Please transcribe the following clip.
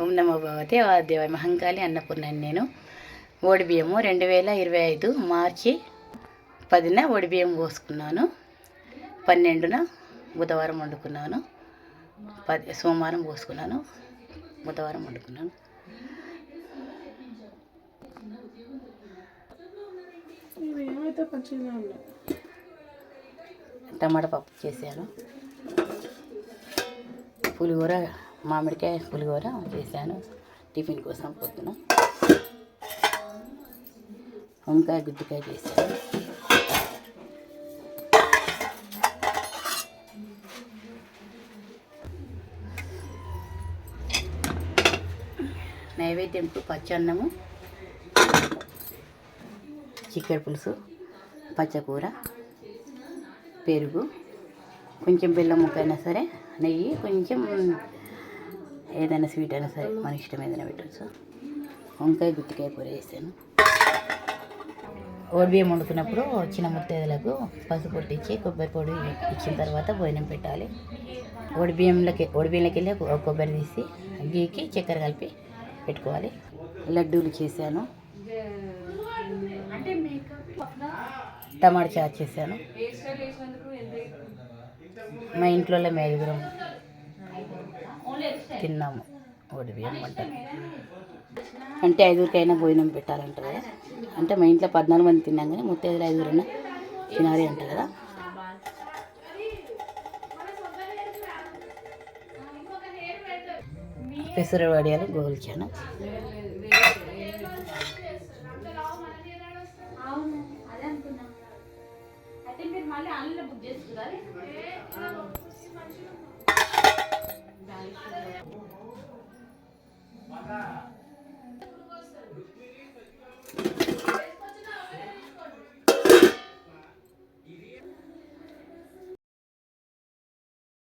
ఓం నమో భగవతే వాద్యవాయ మహంకాళి అన్నపూర్ణని నేను. ఓడి బియ్యము రెండు వేల ఇరవై ఐదు మార్చి పదిన ఓడి బియ్యం పోసుకున్నాను. పన్నెండున బుధవారం వండుకున్నాను. పది సోమవారం పోసుకున్నాను. బుధవారం వండుకున్నాను. టమాటా పప్పు చేశాను. పులిహోర మామిడికాయ పులిహోర చేశాను. టిఫిన్ కోసం పొద్దున. వంకాయ గుడ్డికాయ చేశాను. నైవేద్యంకు పచ్చన్నము చికెన్ పులుసు పచ్చకూర పెరుగు కొంచెం బెల్లం ముక్కైనా సరే నెయ్యి కొంచెం ఏదైనా స్వీట్ అయినా సరే మన ఇష్టం ఏదైనా పెట్టచ్చు. వంకాయ గుత్తికాయ కూర చేశాను. బియ్యం వండుకున్నప్పుడు చిన్న ముత్తైదులకు పసుపు పొట్టించి కొబ్బరి పొడి ఇచ్చిన తర్వాత భోజనం పెట్టాలి. బియ్యంలోకి బియ్యంలోకి వెళ్ళి ఒక కొబ్బరి తీసి గీకి చక్కెర కలిపి పెట్టుకోవాలి. లడ్డూలు చేశాను. టమాటా చారు చేశాను. మా ఇంట్లో మేము ఐదుగురం తిన్నాము. ఒకటి బియ్యం అంటే ఐదుగురికైనా భోజనం పెట్టాలంటారు కదా. అంటే మా ఇంట్లో పద్నాలుగు మంది తిన్నాం కానీ మొత్తం ఐదు ఐదుగురైనా తినాలి అంటారు కదా. పెసర వడియాలు గోల్చాను